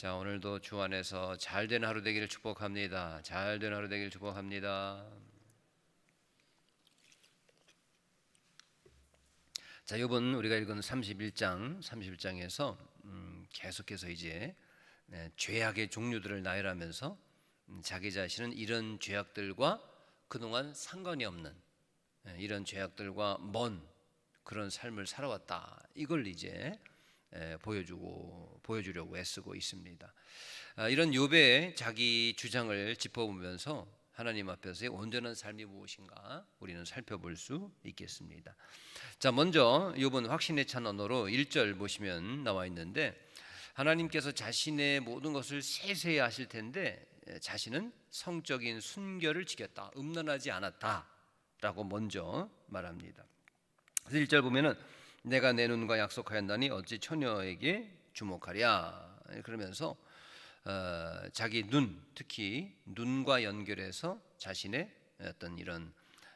자 오늘도 주 안에서 잘된 하루 되기를 축복합니다. 잘된 하루 되기를 축복합니다. 자 이번 우리가 읽은 31장 31장에서 음, 계속해서 이제 네, 죄악의 종류들을 나열하면서 음, 자기 자신은 이런 죄악들과 그동안 상관이 없는 예, 이런 죄악들과 먼 그런 삶을 살아왔다. 이걸 이제 예, 보여주고 보여주려고 애쓰고 있습니다. 아, 이런 욥의 자기 주장을 짚어보면서 하나님 앞에서의 온전한 삶이 무엇인가 우리는 살펴볼 수 있겠습니다. 자, 먼저 욥은 확신에 찬 언어로 1절 보시면 나와 있는데 하나님께서 자신의 모든 것을 세세히 아실 텐데 예, 자신은 성적인 순결을 지켰다. 음란하지 않았다라고 먼저 말합니다. 그래서 1절 보면은 내가 내 눈과 약속하였나니 어찌 처녀에게 주목하랴 그러면서 어, 자기 눈 특히 눈과 연결해서 자신의 어떤 이런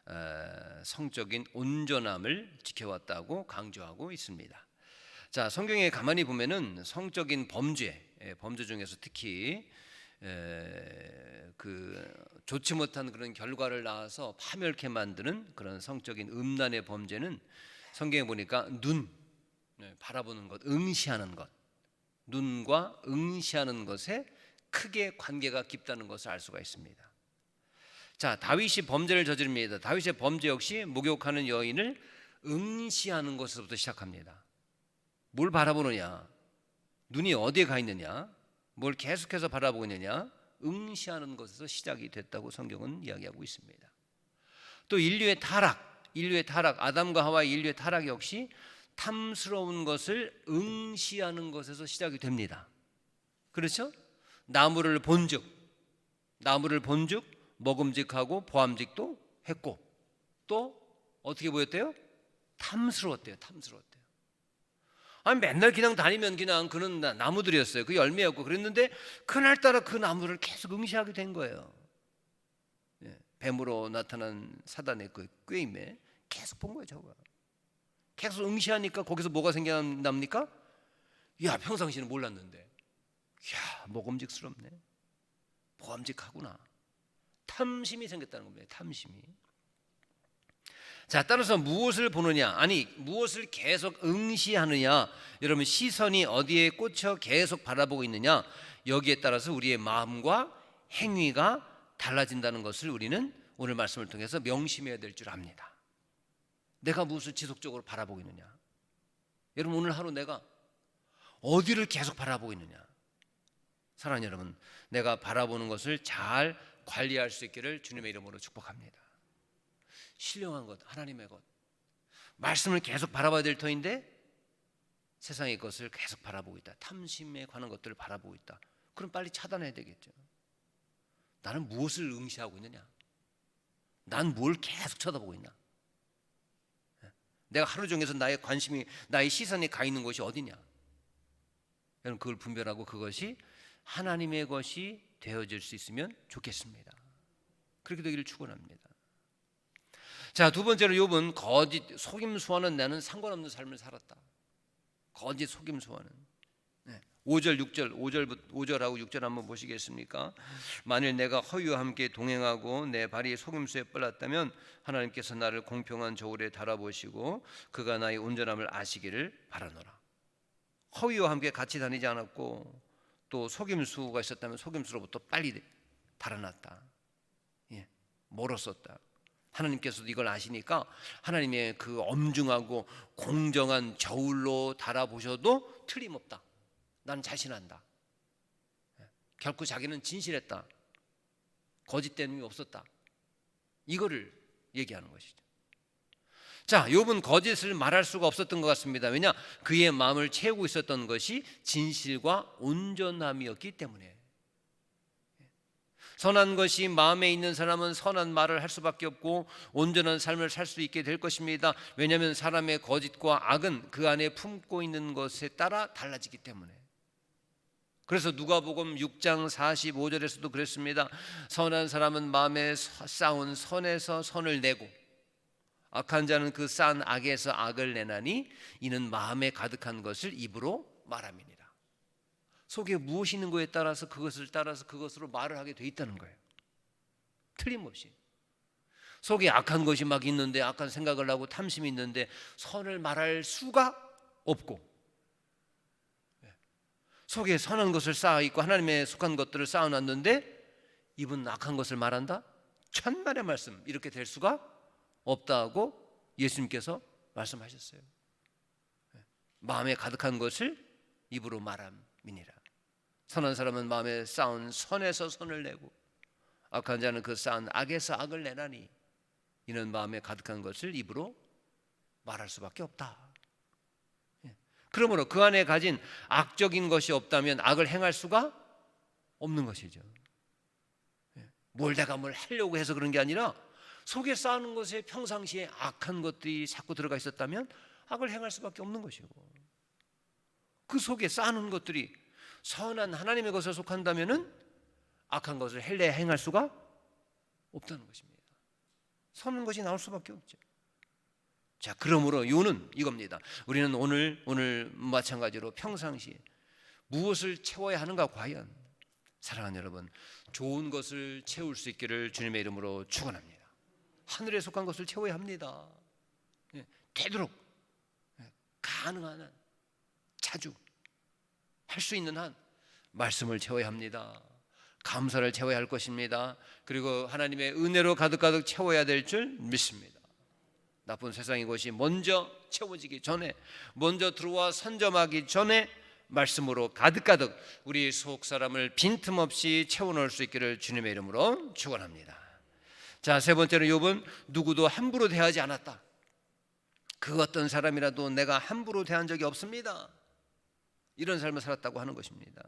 어, 성적인 온전함을 지켜왔다고 강조하고 있습니다. 자 성경에 가만히 보면은 성적인 범죄 예, 범죄 중에서 특히 에, 그 좋지 못한 그런 결과를 낳아서 파멸케 만드는 그런 성적인 음란의 범죄는 성경에 보니까 눈 네, 바라보는 것, 응시하는 것, 눈과 응시하는 것에 크게 관계가 깊다는 것을 알 수가 있습니다. 자, 다윗이 범죄를 저지릅니다. 다윗의 범죄 역시 목욕하는 여인을 응시하는 것에서부터 시작합니다. 뭘 바라보느냐? 눈이 어디에 가 있느냐? 뭘 계속해서 바라보고 있느냐? 응시하는 것에서 시작이 됐다고 성경은 이야기하고 있습니다. 또 인류의 타락, 인류의 타락, 아담과 하와의 인류의 타락 역시 탐스러운 것을 응시하는 것에서 시작이 됩니다. 그렇죠? 나무를 본즉, 나무를 본즉 먹음직하고 보암직도 했고 또 어떻게 보였대요? 탐스러웠대요. 탐스러웠대요. 아니 맨날 그냥 다니면 그냥 그는 나무들이었어요. 그 열매였고 그랬는데 그날따라 그 나무를 계속 응시하게 된 거예요. 예, 뱀으로 나타난 사단의 그 꾀임에 계속 본 거예요, 저거. 계속 응시하니까 거기서 뭐가 생겨납니까? 야, 평상시는 몰랐는데. 야, 먹음직스럽네. 보암직하구나. 탐심이 생겼다는 겁니다. 탐심이. 자, 따라서 무엇을 보느냐? 아니, 무엇을 계속 응시하느냐? 여러분 시선이 어디에 꽂혀 계속 바라보고 있느냐? 여기에 따라서 우리의 마음과 행위가 달라진다는 것을 우리는 오늘 말씀을 통해서 명심해야 될 줄 압니다. 내가 무엇을 지속적으로 바라보고 있느냐? 여러분 오늘 하루 내가 어디를 계속 바라보고 있느냐? 사랑하는 여러분, 내가 바라보는 것을 잘 관리할 수 있기를 주님의 이름으로 축복합니다. 신령한 것, 하나님의 것, 말씀을 계속 바라봐야 될 터인데 세상의 것을 계속 바라보고 있다. 탐심에 관한 것들을 바라보고 있다. 그럼 빨리 차단해야 되겠죠. 나는 무엇을 응시하고 있느냐? 난 뭘 계속 쳐다보고 있나? 내가 하루 종일 나의 관심이 나의 시선이 가 있는 곳이 어디냐? 여러분 그걸 분별하고 그것이 하나님의 것이 되어질 수 있으면 좋겠습니다. 그렇게 되기를 축원합니다. 자, 두 번째로 욥은 거짓 속임수와는 나는 상관없는 삶을 살았다. 거짓 속임수와는. 네. 5절 6절 5절 5절하고 6절 한번 보시겠습니까? 만일 내가 허유와 함께 동행하고 내 발이 속임수에 뻘랐다면 하나님께서 나를 공평한 저울에 달아보시고 그가 나의 온전함을 아시기를 바라노라. 허위와 함께 같이 다니지 않았고 또 속임수가 있었다면 속임수로부터 빨리 달아났다. 예, 멀었었다. 하나님께서도 이걸 아시니까 하나님의 그 엄중하고 공정한 저울로 달아보셔도 틀림없다. 나는 자신한다. 예, 결코 자기는 진실했다. 거짓된 놈이 없었다. 이거를 얘기하는 것이죠. 자, 욥은 거짓을 말할 수가 없었던 것 같습니다. 왜냐? 그의 마음을 채우고 있었던 것이 진실과 온전함이었기 때문에. 선한 것이 마음에 있는 사람은 선한 말을 할 수밖에 없고 온전한 삶을 살 수 있게 될 것입니다. 왜냐하면 사람의 거짓과 악은 그 안에 품고 있는 것에 따라 달라지기 때문에. 그래서 누가복음 6장 45절에서도 그랬습니다. 선한 사람은 마음에 쌓은 선에서 선을 내고 악한 자는 그 싼 악에서 악을 내나니 이는 마음에 가득한 것을 입으로 말함이니라. 속에 무엇이 있는 거에 따라서 그것을 따라서 그것으로 말을 하게 돼 있다는 거예요. 틀림없이. 속에 악한 것이 막 있는데 악한 생각을 하고 탐심이 있는데 선을 말할 수가 없고 예. 속에 선한 것을 쌓아 있고 하나님의 속한 것들을 쌓아 놨는데 입은 악한 것을 말한다? 천만의 말씀 이렇게 될 수가 없다고 예수님께서 말씀하셨어요. 예. 마음에 가득한 것을 입으로 말함이니라. 선한 사람은 마음에 쌓은 선에서 선을 내고 악한 자는 그 쌓은 악에서 악을 내나니 이는 마음에 가득한 것을 입으로 말할 수밖에 없다. 예. 그러므로 그 안에 가진 악적인 것이 없다면 악을 행할 수가 없는 것이죠. 예. 뭘 내가 뭘 하려고 해서 그런 게 아니라 속에 쌓는 것에 평상시에 악한 것들이 자꾸 들어가 있었다면 악을 행할 수밖에 없는 것이고 그 속에 쌓는 것들이 선한 하나님의 것에 속한다면은 악한 것을 헬레 행할 수가 없다는 것입니다. 선한 것이 나올 수밖에 없죠. 자, 그러므로 요는 이겁니다. 우리는 오늘 오늘 마찬가지로 평상시에 무엇을 채워야 하는가 과연 사랑하는 여러분 좋은 것을 채울 수 있기를 주님의 이름으로 축원합니다. 하늘에 속한 것을 채워야 합니다. 예, 되도록 예, 가능한 한 자주 할 수 있는 한 말씀을 채워야 합니다. 감사를 채워야 할 것입니다. 그리고 하나님의 은혜로 가득가득 채워야 될 줄 믿습니다. 나쁜 세상의 것이 먼저 채워지기 전에 먼저 들어와 선점하기 전에 말씀으로 가득가득 우리 속 사람을 빈틈없이 채워넣을 수 있기를 주님의 이름으로 축원합니다. 자, 세 번째는 욥은 누구도 함부로 대하지 않았다. 그 어떤 사람이라도 내가 함부로 대한 적이 없습니다. 이런 삶을 살았다고 하는 것입니다.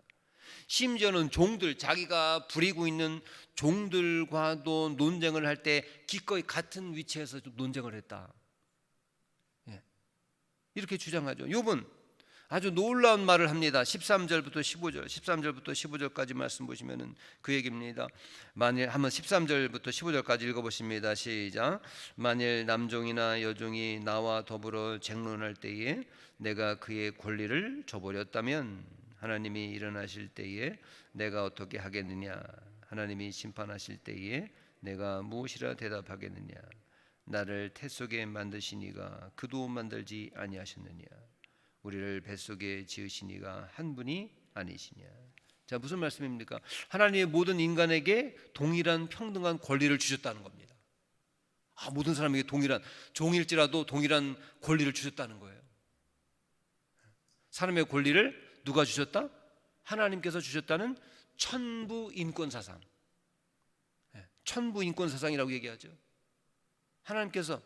심지어는 종들 자기가 부리고 있는 종들과도 논쟁을 할 때 기꺼이 같은 위치에서 논쟁을 했다. 예. 이렇게 주장하죠. 욥은 아주 놀라운 말을 합니다. 13절부터 15절, 13절부터 15절까지 말씀 보시면은 그 얘기입니다. 만일 한번 13절부터 15절까지 읽어 보십니다. 시작. 만일 남종이나 여종이 나와 더불어 쟁론할 때에 내가 그의 권리를 저버렸다면 하나님이 일어나실 때에 내가 어떻게 하겠느냐? 하나님이 심판하실 때에 내가 무엇이라 대답하겠느냐? 나를 태 속에 만드시니가 그도 만들지 아니하셨느냐? 우리를 뱃속에 지으시니가 한 분이 아니시냐. 자, 무슨 말씀입니까? 하나님의 모든 인간에게 동일한 평등한 권리를 주셨다는 겁니다. 아, 모든 사람에게 동일한 종일지라도 동일한 권리를 주셨다는 거예요. 사람의 권리를 누가 주셨다? 하나님께서 주셨다는 천부 인권 사상. 예, 천부 인권 사상이라고 얘기하죠. 하나님께서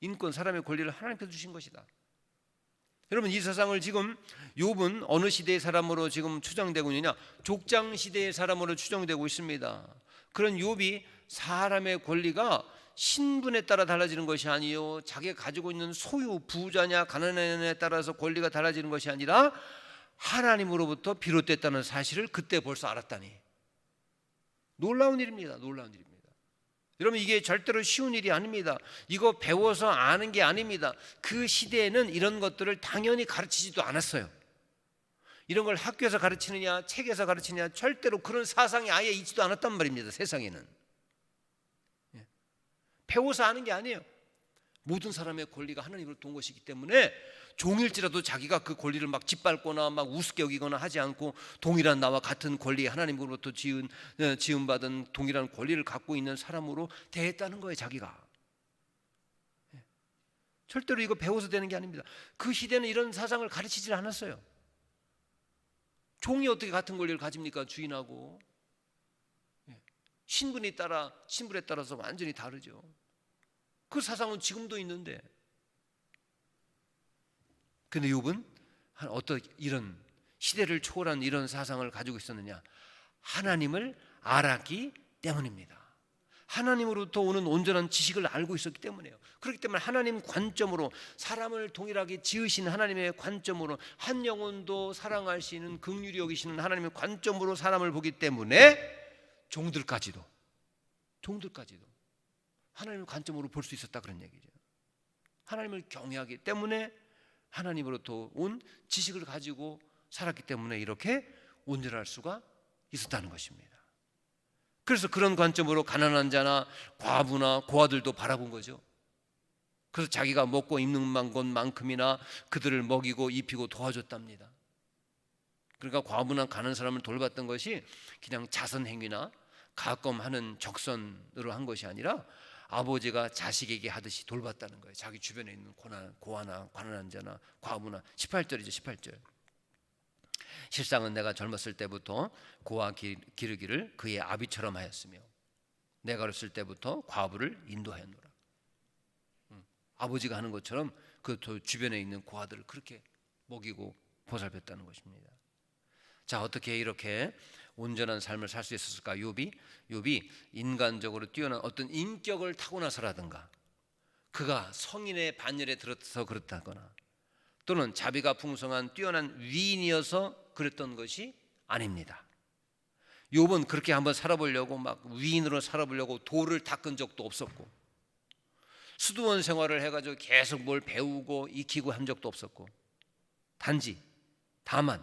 인권 사람의 권리를 하나님께서 주신 것이다. 여러분 이 세상을 지금 욥은 어느 시대의 사람으로 지금 추정되고 있느냐? 족장 시대의 사람으로 추정되고 있습니다. 그런 욥이 사람의 권리가 신분에 따라 달라지는 것이 아니요 자기가 가지고 있는 소유 부자냐 가난하냐에 따라서 권리가 달라지는 것이 아니라 하나님으로부터 비롯됐다는 사실을 그때 벌써 알았다니 놀라운 일입니다. 놀라운 일입니다. 여러분 이게 절대로 쉬운 일이 아닙니다. 이거 배워서 아는 게 아닙니다. 그 시대에는 이런 것들을 당연히 가르치지도 않았어요. 이런 걸 학교에서 가르치느냐, 책에서 가르치느냐, 절대로 그런 사상이 아예 있지도 않았단 말입니다. 세상에는. 예. 배워서 아는 게 아니에요. 모든 사람의 권리가 하나님으로 돈 것이기 때문에 종일지라도 자기가 그 권리를 막 짓밟거나 막 우습게 여기거나 하지 않고 동일한 나와 같은 권리 하나님으로부터 지은 어, 지음 받은 동일한 권리를 갖고 있는 사람으로 대했다는 거예요, 자기가. 예. 절대로 이거 배워서 되는 게 아닙니다. 그 시대는 이런 사상을 가르치질 않았어요. 종이 어떻게 같은 권리를 가집니까? 주인하고 예. 신분에 따라 신분에 따라서 완전히 다르죠. 그 사상은 지금도 있는데 근데 욥은 어떤 이런 시대를 초월한 이런 사상을 가지고 있었느냐? 하나님을 알았기 때문입니다. 하나님으로부터 오는 온전한 지식을 알고 있었기 때문에요. 그렇기 때문에 하나님 관점으로 사람을 동일하게 지으신 하나님의 관점으로 한 영혼도 사랑하시는 긍휼히 여기시는 하나님의 관점으로 사람을 보기 때문에 종들까지도 종들까지도 하나님의 관점으로 볼 수 있었다 그런 얘기죠. 하나님을 경외하기 때문에 하나님으로부터 온 지식을 가지고 살았기 때문에 이렇게 온전할 수가 있었다는 것입니다. 그래서 그런 관점으로 가난한 자나 과부나 고아들도 바라본 거죠. 그래서 자기가 먹고 입는 것만큼이나 그들을 먹이고 입히고 도와줬답니다. 그러니까 과부나 가난한 사람을 돌봤던 것이 그냥 자선 행위나 가끔 하는 적선으로 한 것이 아니라 아버지가 자식에게 하듯이 돌봤다는 거예요. 자기 주변에 있는 고난, 고아나 가난한 자나 과부나 18절이죠. 18절. 실상은 내가 젊었을 때부터 고아 기- 기르기를 그의 아비처럼 하였으며 내가 어렸을 때부터 과부를 인도하였노라. 음, 아버지가 하는 것처럼 그 주변에 있는 고아들을 그렇게 먹이고 보살폈다는 것입니다. 자 어떻게 이렇게 온전한 삶을 살 수 있었을까? 욥이 욥이 인간적으로 뛰어난 어떤 인격을 타고나서라든가 그가 성인의 반열에 들어서 그렇다거나 또는 자비가 풍성한 뛰어난 위인이어서 그랬던 것이 아닙니다. 욥은 그렇게 한번 살아보려고 막 위인으로 살아보려고 돌을 닦은 적도 없었고 수도원 생활을 해가지고 계속 뭘 배우고 익히고 한 적도 없었고 단지 다만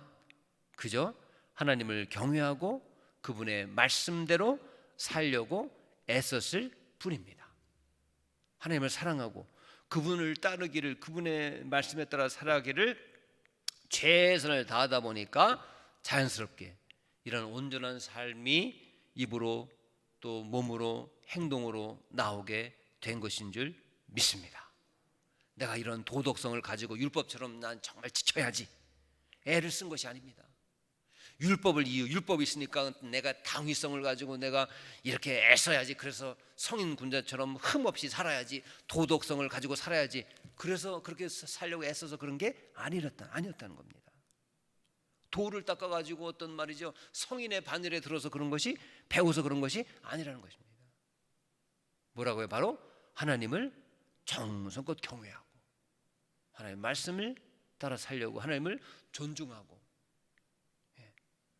그저 하나님을 경외하고 그분의 말씀대로 살려고 애썼을 뿐입니다. 하나님을 사랑하고 그분을 따르기를 그분의 말씀에 따라 살아가기를 최선을 다하다 보니까 자연스럽게 이런 온전한 삶이 입으로 또 몸으로 행동으로 나오게 된 것인 줄 믿습니다. 내가 이런 도덕성을 가지고 율법처럼 난 정말 지켜야지 애를 쓴 것이 아닙니다. 율법을 이유 율법이 있으니까 내가 당위성을 가지고 내가 이렇게 애써야지 그래서 성인 군자처럼 흠 없이 살아야지 도덕성을 가지고 살아야지 그래서 그렇게 살려고 애써서 그런 게 아니었다 아니었다는 겁니다. 돌을 닦아 가지고 어떤 말이죠 성인의 바늘에 들어서 그런 것이 배워서 그런 것이 아니라는 것입니다. 뭐라고요? 바로 하나님을 정성껏 경외하고 하나님의 말씀을 따라 살려고 하나님을 존중하고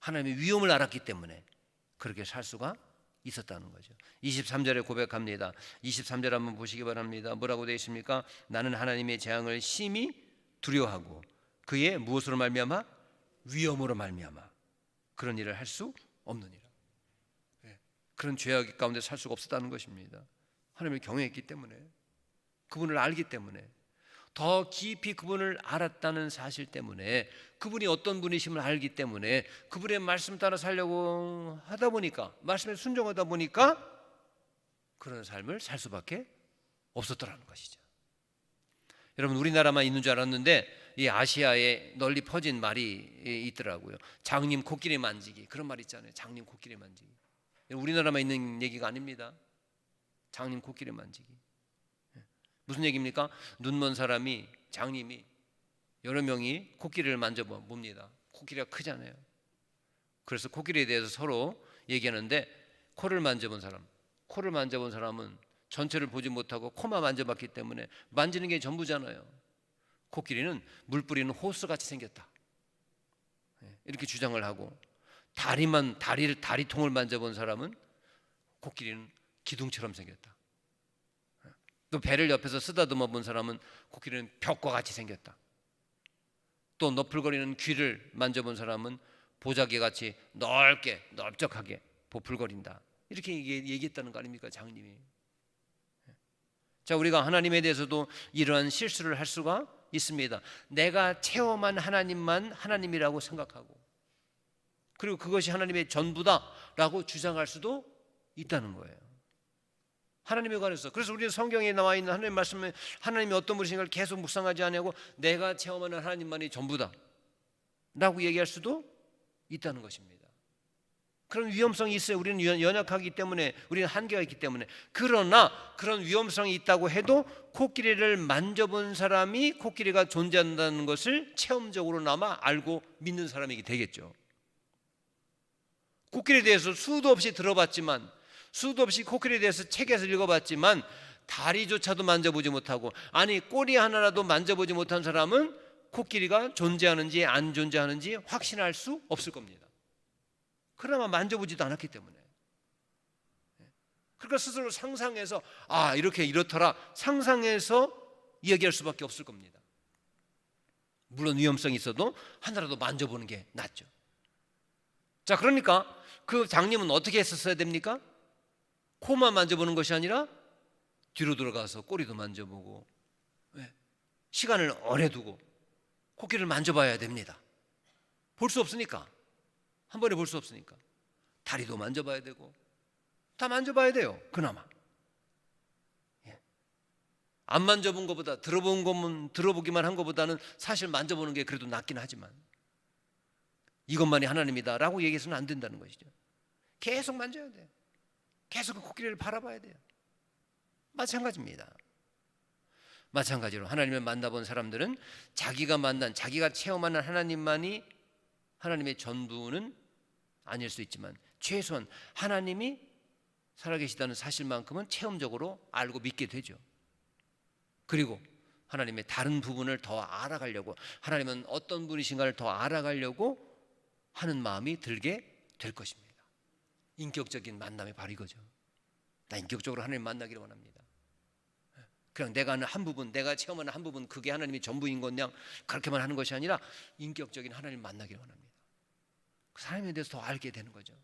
하나님의 위험을 알았기 때문에 그렇게 살 수가 있었다는 거죠. 23절에 고백합니다. 23절 한번 보시기 바랍니다. 뭐라고 되어 있습니까? 나는 하나님의 재앙을 심히 두려워하고 그의 무엇으로 말미암아 위험으로 말미암아 그런 일을 할 수 없느니라. 예, 그런 죄악 가운데 살 수가 없었다는 것입니다. 하나님을 경외했기 때문에 그분을 알기 때문에 더 깊이 그분을 알았다는 사실 때문에 그분이 어떤 분이심을 알기 때문에 그분의 말씀 따라 살려고 하다 보니까 말씀에 순종하다 보니까 그런 삶을 살 수밖에 없었더라는 것이죠. 여러분 우리나라만 있는 줄 알았는데 이 아시아에 널리 퍼진 말이 있더라고요. 장님 코끼리 만지기 그런 말 있잖아요. 장님 코끼리 만지기. 우리나라만 있는 얘기가 아닙니다. 장님 코끼리 만지기. 무슨 얘기입니까? 눈먼 사람이 장님이 여러 명이 코끼리를 만져봅니다. 코끼리가 크잖아요. 그래서 코끼리에 대해서 서로 얘기하는데 코를 만져본 사람, 코를 만져본 사람은 전체를 보지 못하고 코만 만져봤기 때문에 만지는 게 전부잖아요. 코끼리는 물 뿌리는 호스 같이 생겼다. 예, 이렇게 주장을 하고 다리만 다리를 다리통을 만져본 사람은 코끼리는 기둥처럼 생겼다. 또 배를 옆에서 쓰다듬어 본 사람은 코끼리는 벽과 같이 생겼다. 또 너풀거리는 귀를 만져본 사람은 보자기 같이 넓게 넓적하게 보풀거린다. 이렇게 얘기했다는 거 아닙니까 장님이? 자 우리가 하나님에 대해서도 이러한 실수를 할 수가 있습니다. 내가 체험한 하나님만 하나님이라고 생각하고 그리고 그것이 하나님의 전부다라고 주장할 수도 있다는 거예요. 하나님에 관해서 그래서 우리는 성경에 나와 있는 하나님 말씀에 하나님이 어떤 분이신가를 계속 묵상하지 않고 내가 체험하는 하나님만이 전부다 라고 얘기할 수도 있다는 것입니다. 그런 위험성이 있어요. 우리는 연약하기 때문에 우리는 한계가 있기 때문에. 그러나 그런 위험성이 있다고 해도 코끼리를 만져본 사람이 코끼리가 존재한다는 것을 체험적으로나마 알고 믿는 사람이 되겠죠. 코끼리에 대해서 수도 없이 들어봤지만 수도 없이 코끼리에 대해서 책에서 읽어봤지만 다리조차도 만져보지 못하고 아니 꼬리 하나라도 만져보지 못한 사람은 코끼리가 존재하는지 안 존재하는지 확신할 수 없을 겁니다. 그나마 만져보지도 않았기 때문에. 그러니까 스스로 상상해서 아 이렇게 이렇더라 상상해서 이야기할 수밖에 없을 겁니다. 물론 위험성이 있어도 하나라도 만져보는 게 낫죠. 자, 그러니까 그 장님은 어떻게 했었어야 됩니까? 코만 만져보는 것이 아니라 뒤로 들어가서 꼬리도 만져보고 왜? 시간을 오래 두고 코끼리를 만져봐야 됩니다. 볼 수 없으니까 한 번에 볼 수 없으니까 다리도 만져봐야 되고 다 만져봐야 돼요. 그나마 예. 안 만져본 것보다 들어본 것만 들어보기만 한 것보다는 사실 만져보는 게 그래도 낫긴 하지만 이것만이 하나님이다라고 얘기해서는 안 된다는 것이죠. 계속 만져야 돼. 계속 그 코끼리를 바라봐야 돼요. 마찬가지입니다. 마찬가지로 하나님을 만나본 사람들은 자기가 만난 자기가 체험하는 하나님만이 하나님의 전부는 아닐 수 있지만 최소한 하나님이 살아계시다는 사실만큼은 체험적으로 알고 믿게 되죠. 그리고 하나님의 다른 부분을 더 알아가려고 하나님은 어떤 분이신가를 더 알아가려고 하는 마음이 들게 될 것입니다. 인격적인 만남이 바로 이거죠. 나 인격적으로 하나님 만나기를 원합니다. 그냥 내가 아는 한 부분, 내가 체험하는 한 부분, 그게 하나님이 전부인 것 그냥 그렇게만 하는 것이 아니라 인격적인 하나님 만나기를 원합니다. 그 사람에 대해서 더 알게 되는 거죠.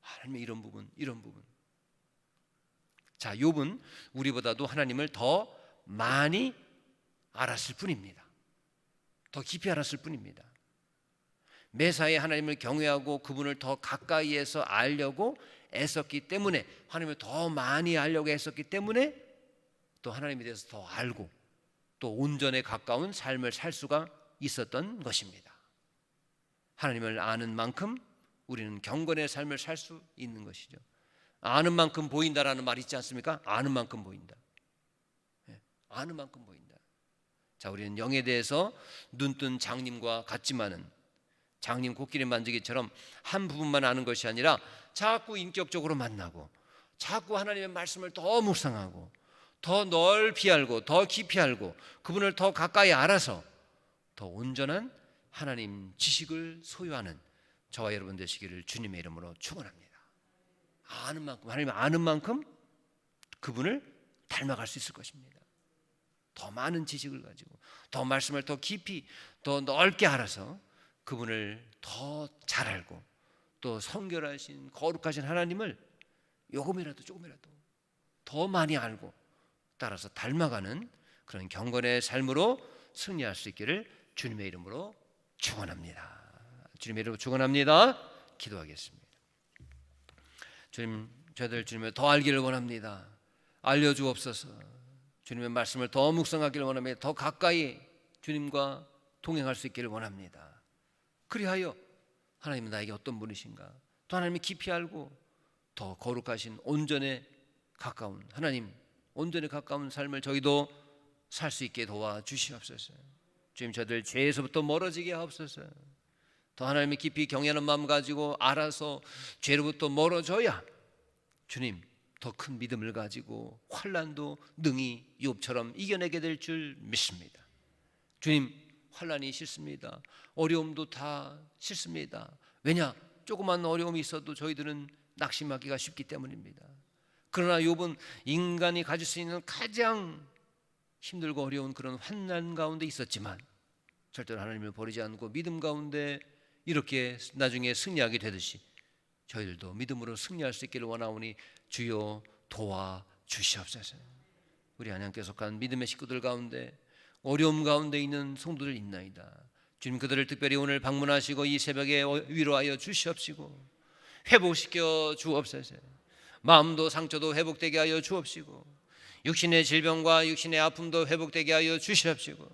하나님의 이런 부분, 이런 부분. 자, 욥은 우리보다도 하나님을 더 많이 알았을 뿐입니다. 더 깊이 알았을 뿐입니다. 매사에 하나님을 경외하고 그분을 더 가까이에서 알려고 애썼기 때문에 하나님을 더 많이 알려고 애썼기 때문에 또 하나님에 대해서 더 알고 또 온전에 가까운 삶을 살 수가 있었던 것입니다. 하나님을 아는 만큼 우리는 경건의 삶을 살 수 있는 것이죠. 아는 만큼 보인다라는 말 있지 않습니까? 아는 만큼 보인다. 예, 아는 만큼 보인다. 자, 우리는 영에 대해서 눈뜬 장님과 같지만은 장님 코끼리 만지기처럼 한 부분만 아는 것이 아니라 자꾸 인격적으로 만나고 자꾸 하나님의 말씀을 더 묵상하고 더 넓이 알고 더 깊이 알고 그분을 더 가까이 알아서 더 온전한 하나님 지식을 소유하는 저와 여러분 되시기를 주님의 이름으로 축원합니다. 아는 만큼 하나님 아는 만큼 그분을 닮아갈 수 있을 것입니다. 더 많은 지식을 가지고 더 말씀을 더 깊이 더 넓게 알아서 그분을 더 잘 알고 또 성결하신 거룩하신 하나님을 요금이라도 조금이라도 더 많이 알고 따라서 닮아가는 그런 경건의 삶으로 승리할 수 있기를 주님의 이름으로 축원합니다. 주님의 이름으로 축원합니다. 기도하겠습니다. 주님, 저희들 주님을 더 알기를 원합니다. 알려 주옵소서. 주님의 말씀을 더 묵상하기를 원합니다. 더 가까이 주님과 동행할 수 있기를 원합니다. 그리하여 하나님은 나에게 어떤 분이신가? 또 하나님이 깊이 알고 더 거룩하신 온전에 가까운 하나님, 온전에 가까운 삶을 저희도 살 수 있게 도와 주시옵소서. 주님 저들 죄에서부터 멀어지게 하옵소서. 더 하나님이 깊이 경외하는 마음 가지고 알아서 죄로부터 멀어져야 주님 더 큰 믿음을 가지고 환란도 능히 욥처럼 이겨내게 될 줄 믿습니다. 주님 환란이 싫습니다. 어려움도 다 싫습니다. 왜냐? 조그만 어려움이 있어도 저희들은 낙심하기가 쉽기 때문입니다. 그러나 욥은 인간이 가질 수 있는 가장 힘들고 어려운 그런 환난 가운데 있었지만 절대로 하나님을 버리지 않고 믿음 가운데 이렇게 나중에 승리하게 되듯이 저희들도 믿음으로 승리할 수 있기를 원하오니 주여 도와 주시옵소서. 우리 안양께 속한 믿음의 식구들 가운데 어려움 가운데 있는 성도들 있나이다. 주님 그들을 특별히 오늘 방문하시고 이 새벽에 위로하여 주시옵시고 회복시켜 주옵소서. 마음도 상처도 회복되게 하여 주옵시고 육신의 질병과 육신의 아픔도 회복되게 하여 주시옵시고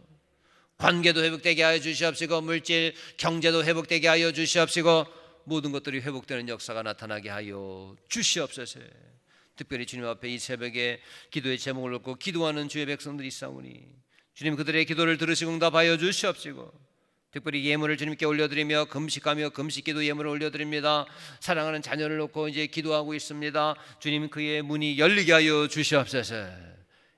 관계도 회복되게 하여 주시옵시고 물질 경제도 회복되게 하여 주시옵시고 모든 것들이 회복되는 역사가 나타나게 하여 주시옵소서. 특별히 주님 앞에 이 새벽에 기도의 제목을 놓고 기도하는 주의 백성들이 있사오니 주님 그들의 기도를 들으시고 응답하여 주시옵시고 특별히 예물을 주님께 올려드리며 금식하며 금식기도 예물을 올려드립니다. 사랑하는 자녀를 놓고 이제 기도하고 있습니다. 주님 그의 문이 열리게 하여 주시옵소서.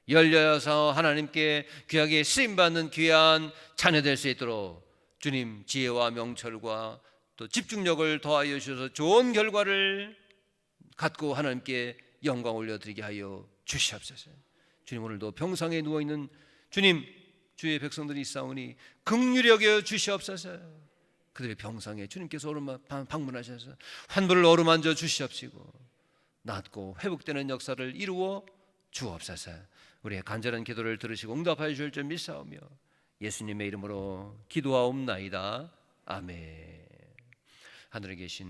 열려서 하나님께 귀하게 쓰임 받는 귀한 자녀 될 수 있도록 주님 지혜와 명철과 또 집중력을 더하여 주셔서 좋은 결과를 갖고 하나님께 영광 올려드리게 하여 주시옵소서. 주님 오늘도 병상에 누워 있는 주님 주의 백성들이 있사오니 극률히 여겨 주시옵소서. 그들의 병상에 주님께서 오르마 방문하셔서 환부를 어루만져 주시옵시고 낫고 회복되는 역사를 이루어 주옵소서. 우리의 간절한 기도를 들으시고 응답하여 주실 줄 믿사오며 예수님의 이름으로 기도하옵나이다. 아멘. 하늘에 계신